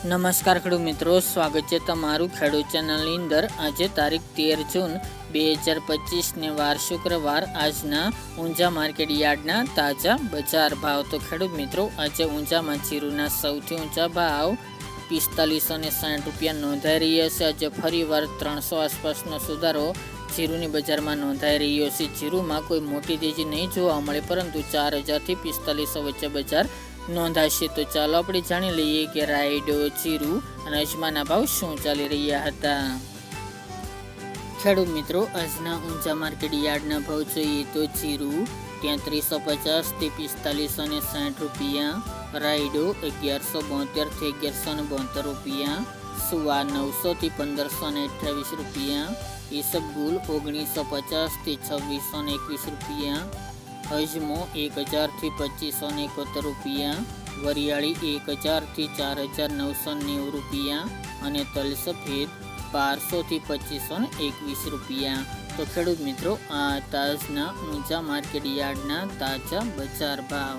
નમસ્કાર ખેડૂત મિત્રો, સ્વાગત છે તમારું ખેડૂત ચેનલની અંદર. આજે તારીખ તેર જૂન બે હજાર પચીસને વાર શુક્રવાર, આજના ઊંઝા માર્કેટ યાર્ડના તાજા બજાર ભાવ. તો ખેડૂત મિત્રો, આજે ઊંઝામાં જીરુના સૌથી ઊંચા ભાવ પિસ્તાલીસો ને સાઠ રૂપિયા નોંધાઈ રહ્યા છે. આજે ફરીવાર ત્રણસો આસપાસનો સુધારો જીરુની બજારમાં નોંધાઈ રહ્યો છે. જીરુમાં કોઈ મોટી તેજી નહીં જોવા મળે, પરંતુ ચાર હજારથી પિસ્તાલીસો વચ્ચે બજાર નોંધાશે તો ચાલો આપણે જાણી લઈએ કે રાયડો, જીરું અને અજમાના ભાવ શું ચાલી રહ્યા હતા. ખેડૂત મિત્રો, આજના ઊંચા માર્કેટ યાર્ડના ભાવ જોઈએ તો જીરું તેત્રીસો પચાસથી પિસ્તાલીસો ને સાઠ રૂપિયા, રાયડો અગિયારસો બોતેરથી અગિયારસો ને બોતેર રૂપિયા, સુવા નવસોથી પંદરસો ને અઠ્યાવીસ રૂપિયા, ઈસબગુલ ઓગણીસો પચાસથી છવ્વીસો ને એકવીસ રૂપિયા અજમો એક હજારથી પચીસો ને એકોતેર રૂપિયા, વરિયાળી એક હજારથી ચાર હજાર નવસો નેવું રૂપિયા અને તલ સફેદ બારસોથી પચીસો ને એકવીસ રૂપિયા. તો ખેડૂત મિત્રો, આ તાજના ઊંચા માર્કેટ યાર્ડના તાજા બજાર ભાવ.